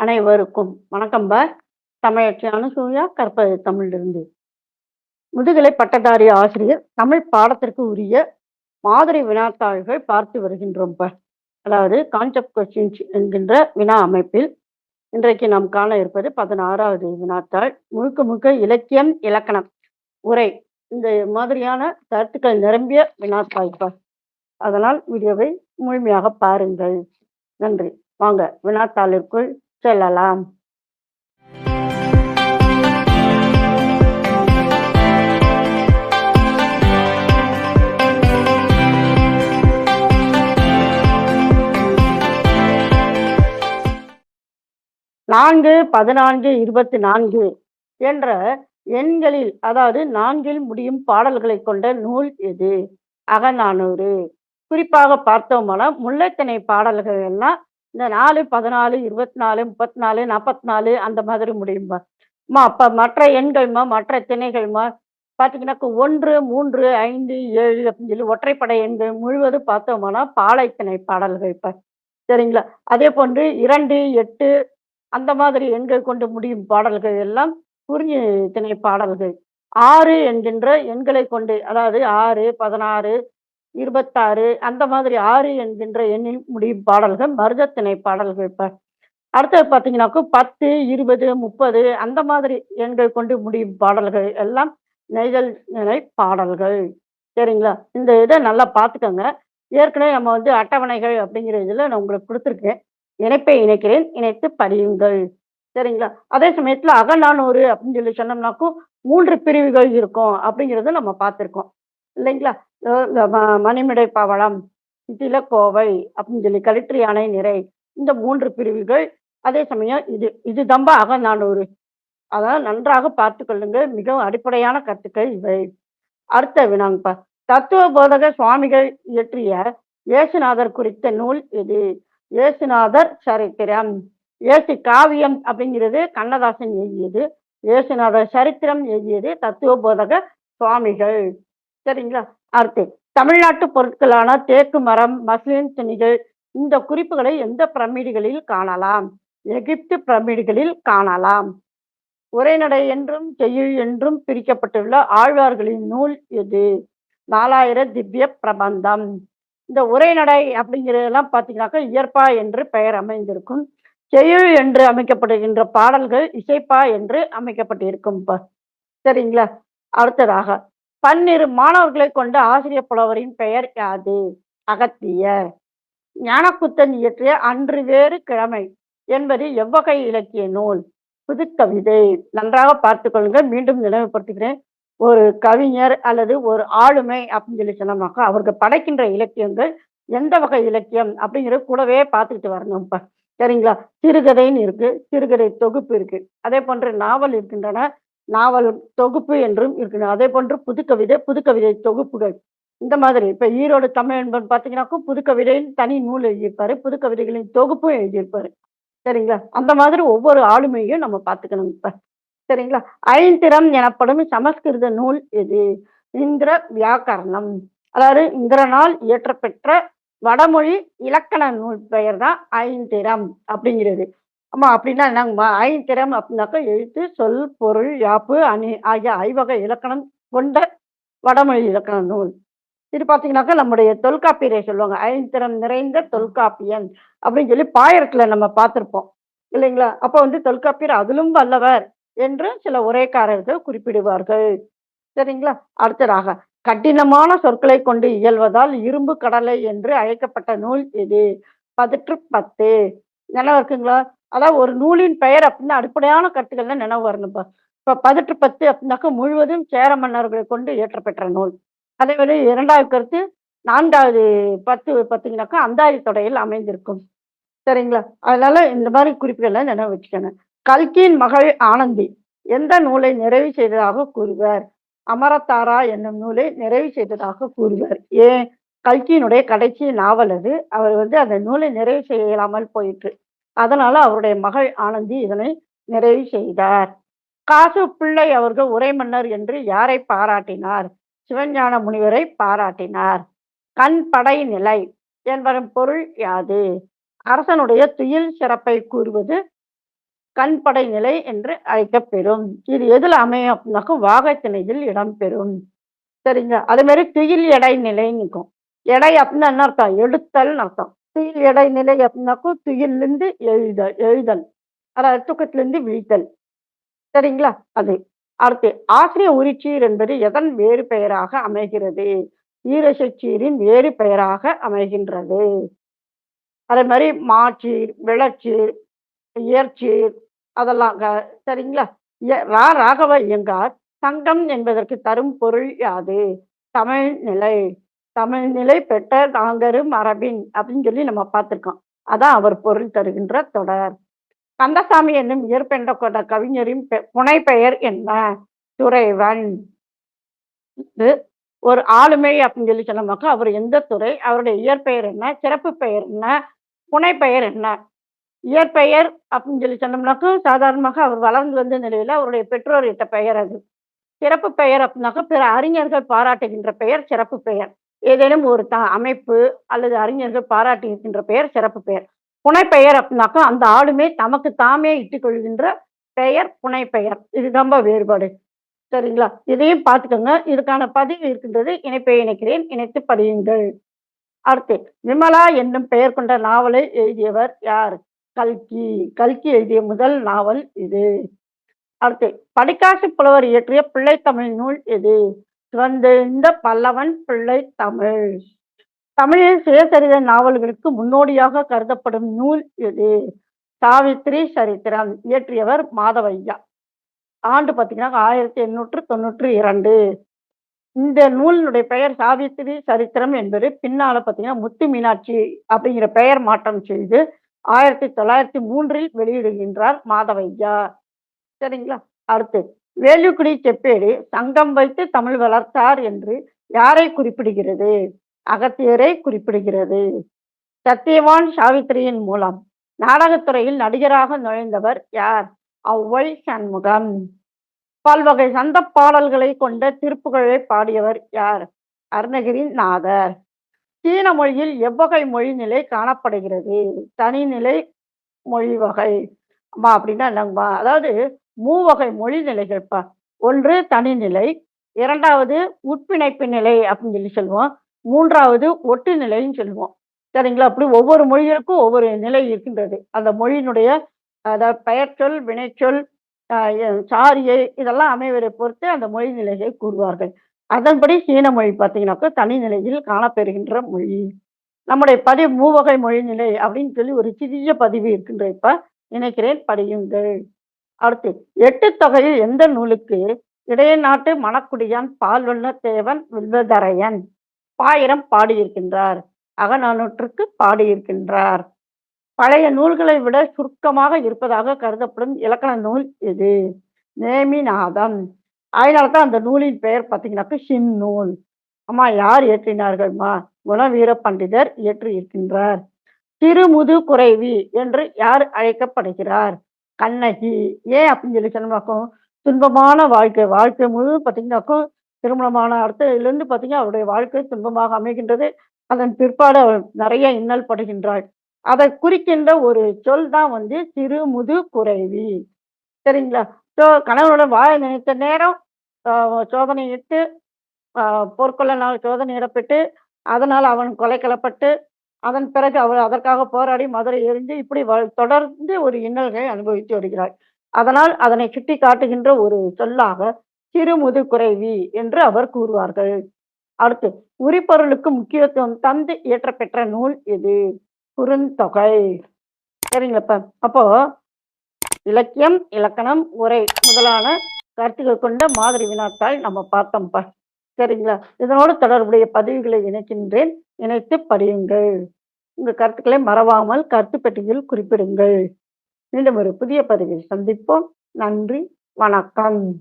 அனைவருக்கும் வணக்கம் பார் தமிழச்சி அனுசூயா கற்பது தமிழிலிருந்து. முதுகலை பட்டதாரி ஆசிரியர் தமிழ் பாடத்திற்கு உரிய மாதிரி வினாத்தாள்கள் பார்த்து வருகின்றோம் பார் அதாவது கான்செப்ட் கொஸ்டின்ஸ் என்கின்ற வினா அமைப்பில் இன்றைக்கு நாம் காண இருப்பது பதினாறாவது வினாத்தாள். முழுக்க முழுக்க இலக்கியம் இலக்கணம் உரை இந்த மாதிரியான கருத்துக்கள் நிரம்பிய வினாத்தாய்ப்பார் அதனால் வீடியோவை முழுமையாக பாருங்கள். நன்றி. வாங்க வினாத்தாளிற்குள் செல்லலாம். நான்கு பதினான்கு இருபத்தி நான்கு என்ற எண்களில் அதாவது நான்கில் முடியும் பாடல்களை கொண்ட நூல் எது? அகநானூறு. குறிப்பாக பார்த்தோம்னா முல்லைத்திணை பாடல்கள் எல்லாம் இந்த நாலு பதினாலு இருபத்தி நாலு முப்பத்தி நாலு நாற்பத்தி நாலு அந்த மாதிரி முடியுமா? மா அப்போ மற்ற எண்கள்மா மற்ற திணைகள்மா? பார்த்தீங்கன்னாக்கா ஒன்று மூன்று ஐந்து ஏழு அப்படின்னு சொல்லி ஒற்றைப்படை எண்கள் முழுவதும் பார்த்தோம்னா பாலைத்திணை பாடல்கள் இப்போ. சரிங்களா? அதே போன்று இரண்டு எட்டு அந்த மாதிரி எண்கள் கொண்டு முடியும் பாடல்கள் எல்லாம் குறிஞ்சி திணை பாடல்கள். ஆறு என்கின்ற எண்களை கொண்டு அதாவது ஆறு பதினாறு இருபத்தாறு அந்த மாதிரி ஆறு என்கின்ற எண்ணில் முடியும் பாடல்கள் மருதத்திணை பாடல்கள் இப்போ. அடுத்தது பார்த்தீங்கன்னாக்கும் பத்து இருபது முப்பது அந்த மாதிரி எண்கள் கொண்டு முடியும் பாடல்கள் எல்லாம் நெய்தல் நிலை பாடல்கள். சரிங்களா? இந்த இதை நல்லா பார்த்துக்கோங்க ஏற்கனவே நம்ம வந்து அட்டவணைகள் அப்படிங்கிற இதில் நான் உங்களுக்கு கொடுத்துருக்கேன். இணைப்பை இணைக்கிறேன் இணைத்து படியுங்கள். சரிங்களா? அதே சமயத்தில் அகநானூறு அப்படின்னு சொல்லி சொன்னோம்னாக்கும் மூன்று பிரிவுகள் இருக்கும் அப்படிங்கிறத நம்ம பார்த்துருக்கோம் இல்லைங்களா? இந்த ம- மணிமிடை பவளம் கோவை அப்படின்னு சொல்லி கலிற்று யானை நிறை இந்த மூன்று பிரிவுகள். அதே சமயம் இது இது தம்ப அகநானூறு. அதான் நன்றாக பார்த்து கொள்ளுங்கள் மிகவும் அடிப்படையான கருத்துக்கள் இவை. அடுத்த வினாங்கப்பா. தத்துவ போதக சுவாமிகள் இயற்றிய இயேசுநாதர் குறித்த நூல் இது இயேசுநாதர் சரித்திரம். இயேசு காவியம் அப்படிங்கிறது கண்ணதாசன் எழுதியது. இயேசுநாதர் சரித்திரம் எழுதியது தத்துவ போதக சுவாமிகள். சரிங்களா அடுத்து தமிழ்நாட்டு பொருட்களான தேக்கு மரம் மஸ்லின் துணிகள் இந்த குறிப்புகளை எந்த பிரமிடுகளில் காணலாம்? எகிப்து பிரமிடுகளில் காணலாம். உரைநடை என்றும் செய்யுள் என்றும் பிரிக்கப்பட்டுள்ள ஆழ்வார்களின் நூல் எது? நாலாயிர திவ்ய பிரபந்தம். இந்த உரைநடை அப்படிங்கிறதெல்லாம் பார்த்தீங்கன்னாக்கா இயற்பா என்று பெயர் அமைந்திருக்கும். செய்யுள் என்று அமைக்கப்படுகின்ற பாடல்கள் இசைப்பா என்று அமைக்கப்பட்டிருக்கும் சரிங்களா? அடுத்ததாக பன்னிரு மாணவர்களை கொண்ட ஆசிரியர் புலவரின் பெயர் யாது? அகத்தியர் ஞானக்குத்தன் இயற்றிய அன்று வேறு கிழமை என்பது எவ்வகை இலக்கிய நூல்? புதுக்கவிதை. நன்றாக பார்த்து கொள்ளுங்கள். மீண்டும் நினைவுபடுத்துகிறேன். ஒரு கவிஞர் அல்லது ஒரு ஆளுமை அப்படின்னு சொல்லி சொன்னோம்னாக்கா அவருக்கு படைக்கின்ற இலக்கியங்கள் எந்த வகை இலக்கியம் அப்படிங்கிறது கூடவே பார்த்துக்கிட்டு வரணும் இப்போ. சரிங்களா? சிறுகதைன்னு இருக்கு. சிறுகதை தொகுப்பு இருக்கு. அதே போன்ற நாவல் இருக்கின்றன. நாவல் தொகுப்பு என்றும் இருக்கணும் அதே போன்று புதுக்கவிதை புதுக்கவிதை தொகுப்புகள். இந்த மாதிரி இப்ப ஈரோடு தமிழ் என்பன் பார்த்தீங்கன்னாக்கா புதுக்கவிதையில் தனி நூல் எழுதியிருப்பாரு புதுக்கவிதைகளின் தொகுப்பும் எழுதியிருப்பாரு. சரிங்களா? அந்த மாதிரி ஒவ்வொரு ஆளுமையும் நம்ம பார்த்துக்கணும் இப்ப. சரிங்களா? ஐந்திரம் எனப்படும் சமஸ்கிருத நூல் எது? இந்திர வியாக்கரணம். அதாவது இந்திரனால் இயற்றப்பெற்ற வடமொழி இலக்கண நூல் பெயர் தான் ஐந்திரம் அப்படிங்கிறது. அம்மா அப்படின்னா என்னங்கம்மா? ஐந்திரம் அப்படின்னாக்கா எழுத்து சொல் பொருள் யாப்பு அணி ஆகிய ஐவகை இலக்கணம் கொண்ட வடமொழி இலக்கண நூல். இது பார்த்தீங்கன்னாக்கா நம்முடைய தொல்காப்பியரை சொல்லுவாங்க. ஐந்திறம் நிறைந்த தொல்காப்பியன் அப்படின்னு சொல்லி பாயரத்துல நம்ம பார்த்துருப்போம் இல்லைங்களா? அப்போ வந்து தொல்காப்பியர் அதிலும் வல்லவர் என்று சில உரைக்காரர்கள் குறிப்பிடுவார்கள். சரிங்களா? அடுத்ததாக கடினமான சொற்களை கொண்டு இயல்வதால் இரும்பு கடலை என்று அழைக்கப்பட்ட நூல் எது? பதிற்று பத்து. நல்லா இருக்குங்களா? அதாவது ஒரு நூலின் பெயர் அப்படின்னா அடிப்படையான கருத்துக்கள் தான் நினைவு வரணும்ப்பா இப்போ பதிட்டு பத்து அப்படின்னாக்கா முழுவதும் சேர மன்னர்களை கொண்டு இயற்றப்பெற்ற நூல். அதே மாதிரி இரண்டாவது கருத்து நான்காவது பத்து பார்த்தீங்கன்னாக்கா அந்தாதி தொடையில் அமைந்திருக்கும். சரிங்களா? அதனால இந்த மாதிரி குறிப்புகளை நினைவு வச்சுக்கணும் கல்கியின் மகள் ஆனந்தி எந்த நூலை நிறைவு செய்ததாக கூறுவர்? அமரத்தாரா என்னும் நூலை நிறைவு செய்ததாக கூறுவர். ஏன்? கல்கியினுடைய கடைசி நாவல் அது. அவர் வந்து அந்த நூலை நிறைவு செய்யலாமல் போயிற்று. அதனால அவருடைய மகள் ஆனந்தி இதனை நிறைவு செய்தார். காசு பிள்ளை அவர்கள் உரைமன்னர் என்று யாரை பாராட்டினார்? சிவஞான முனிவரை பாராட்டினார். கண் படை நிலை என்பதன் பொருள் யாது? அரசனுடைய துயில் சிறப்பை கூறுவது கண்படை நிலை என்று அழைக்கப்பெறும். இது எதில் அமையும் வாகத்திணையில் இடம்பெறும். சரிங்க அதே மாதிரி துயில் எடை நிலைன்னு இருக்கும். எடை அப்படின்னா என்ன அர்த்தம்? எடுத்தல்னு அர்த்தம். தீ எடை அப்படின்னாக்கும் துயிலிருந்து எழுதல். எழுதல் அதாவது தூக்கத்திலிருந்து விழித்தல். சரிங்களா? அது. அடுத்து ஆசிரிய உரிச்சீர் என்பது எதன் வேறு பெயராக அமைகிறது? ஈரசச்சீரின் வேறு பெயராக அமைகின்றது. அதே மாதிரி மாச்சீர் விளச்சீர் இயற்சீர் அதெல்லாம் க- சரிங்களா? இய- ரா ராகவ இயங்கார் சங்கம் என்பதற்கு தரும் பொருள் யாது? தமிழ் நிலை தமிழ்நிலை பெற்ற நாங்கரும் மரபின் அப்படின்னு சொல்லி நம்ம பார்த்திருக்கோம். அதான் அவர் பொருள் தருகின்ற தொடர். கந்தசாமி என்னும் இயற்பெண்ட கொண்ட கவிஞரின் பெ- பெயர் என்ன? துறைவன். இது ஒரு ஆளுமை அப்படின்னு சொல்லி சொன்னோம்னாக்கா அவர் எந்த துறை அவருடைய இயற்பெயர் என்ன சிறப்பு பெயர் என்ன புனைப்பெயர் என்ன? இயற்பெயர் அப்படின்னு சொல்லி சொன்னோம்னாக்கா சாதாரணமாக அவர் வளர்ந்து வந்த நிலையில அவருடைய பெற்றோர் இட்ட பெயர் அது. சிறப்பு பெயர் அப்படின்னாக்கா பிற அறிஞர்கள் பாராட்டுகின்ற பெயர் சிறப்பு பெயர். ஏதேனும் ஒரு த அமைப்பு அல்லது அறிஞர்கள் பாராட்டி இருக்கின்ற பெயர் சிறப்பு பெயர். புனைப்பெயர் அப்படின்னாக்கா அந்த ஆளுமே தமக்கு தாமே இட்டுக்கொள்கின்ற பெயர் புனைப்பெயர். இது ரொம்ப வேறுபாடு. சரிங்களா? இதையும் பார்த்துக்கோங்க. இதுக்கான பதிவு இருக்கின்றது. இணைப்பை இணைக்கிறேன். இணைத்து பதியுங்கள் அடுத்து விமலா என்னும் பெயர் கொண்ட நாவலை எழுதியவர் யார்? கல்கி. கல்கி எழுதிய முதல் நாவல் இது. அடுத்து படிக்காசு புலவர் இயற்றிய பிள்ளை தமிழ் நூல் எது? சிவந்தெழுந்த பல்லவன் பிள்ளை தமிழ். தமிழில் சுயசரித நாவல்களுக்கு முன்னோடியாக கருதப்படும் நூல் எது? சாவித்திரி சரித்திரம் இயற்றியவர் மாதவையா. ஆண்டு பார்த்தீங்கன்னா ஆயிரத்தி எண்ணூற்று தொண்ணூற்றி இரண்டு. இந்த நூலினுடைய பெயர் சாவித்திரி சரித்திரம் என்பது பின்னால பார்த்தீங்கன்னா முத்து மீனாட்சி அப்படிங்கிற பெயர் மாற்றம் செய்து ஆயிரத்தி தொள்ளாயிரத்தி மூன்றில் வெளியிடுகின்றார் மாதவையா. சரிங்களா? அடுத்து வேலுக்குடி செப்பேடு சங்கம் வைத்து தமிழ் வளர்த்தார் என்று யாரை குறிப்பிடுகிறது? அகத்தியரை குறிப்பிடுகிறது. சத்தியவான் சாவித்திரியின் மூலம். நாடகத்துறையில் நடிகராக நுழைந்தவர் யார்? ஔவை சண்முகம். பல்வகை சந்த பாடல்களை கொண்ட திருப்புகழை பாடியவர் யார்? அருணகிரி நாதர். சீன மொழியில் எவ்வகை மொழிநிலை காணப்படுகிறது? தனிநிலை மொழி வகை. அம்மா அப்படின்னா என்னங்கம்மா? அதாவது மூவகை மொழி நிலைகள்ப்பா ஒன்று தனிநிலை இரண்டாவது உட்பிணைப்பு நிலை அப்படின்னு சொல்லி சொல்லுவோம். மூன்றாவது ஒட்டு நிலைன்னு சொல்லுவோம். சரிங்களா? அப்படி ஒவ்வொரு மொழிகளுக்கும் ஒவ்வொரு நிலை இருக்கின்றது. அந்த மொழியினுடைய அதாவது பெயர்ச்சொல் வினைச்சொல் ஆஹ் சாரியை இதெல்லாம் அமைவரை பொறுத்து அந்த மொழி நிலையை கூறுவார்கள். அதன்படி சீன மொழி பார்த்தீங்கன்னாக்கா தனிநிலையில் காணப்பெறுகின்ற மொழி. நம்முடைய பதிவு மூவகை மொழி நிலை அப்படின்னு சொல்லி ஒரு சிறிய பதிவு இருக்கின்ற இப்ப நினைக்கிறேன் படியுங்கள். அடுத்து எட்டு தொகையில் எந்த நூலுக்கு இடைய நாட்டு மணக்குடியான் பால்வண்ண தேவன் வில்வதரையன்? பாயிரம் பாடியிருக்கின்றார். அகநானூற்றுக்கு பாடியிருக்கின்றார். பழைய நூல்களை விட சுருக்கமாக இருப்பதாக கருதப்படும் இலக்கண நூல் இது. நேமிநாதம். அதனால தான் அந்த நூலின் பெயர் பார்த்தீங்கன்னாக்கா சின்னூல் அம்மா யார் இயற்றினார்கள்மா? குணவீர பண்டிதர் இயற்றி இருக்கின்றார் திருமுது குறைவி என்று யார் அழைக்கப்படுகிறார்? கண்ணகி ஏன் அப்படின்னு சொல்லி சொன்னாக்கும் துன்பமான வாழ்க்கை வாழ்க்கை முழு பார்த்தீங்கன்னாக்கும் திருமணமான அடுத்ததுலேருந்து பார்த்தீங்கன்னா அவருடைய வாழ்க்கை துன்பமாக அமைகின்றது. அதன் பிற்பாடு அவள் நிறைய இன்னல் படுகின்றாள் அதை குறிக்கின்ற ஒரு சொல் தான் வந்து சிறுமுது குறைவி. சரிங்களா? ஸோ கணவனுடன் வாழ நினைத்த நேரம் ஆஹ் சோதனையிட்டு போர்க்கொள்ள நாள் சோதனையிடப்பட்டு அதனால் அவன் கொலை கொலைக்களப்பட்டு அதன் பிறகு அவர் அதற்காக போராடி மதுரை எரிந்து இப்படி வ- தொடர்ந்து ஒரு இன்னல்களை அனுபவித்து வருகிறார். அதனால் அதனை சுட்டி காட்டுகின்ற ஒரு சொல்லாக சிறுமுது குறைவி என்று அவர் கூறுவார்கள். அடுத்து உரிப்பொருளுக்கு முக்கியத்துவம் தந்து இயற்றப்பெற்ற நூல் இது குறுந்தொகை. சரிங்களப்ப அப்போ இலக்கியம் இலக்கணம் உரை முதலான கருத்துக்கள் கொண்ட மாதிரி வினாத்தாள் நம்ம பார்த்தோம்ப்பா. சரிங்களா? இதனோடு தொடர்புடைய பதிவுகளை இணைக்கின்றேன். இணைத்து படியுங்கள். உங்கள் கருத்துக்களை மறவாமல் கருத்து பெட்டியில் குறிப்பிடுங்கள். மீண்டும் ஒரு புதிய பதிவில் சந்திப்போம். நன்றி. வணக்கம்.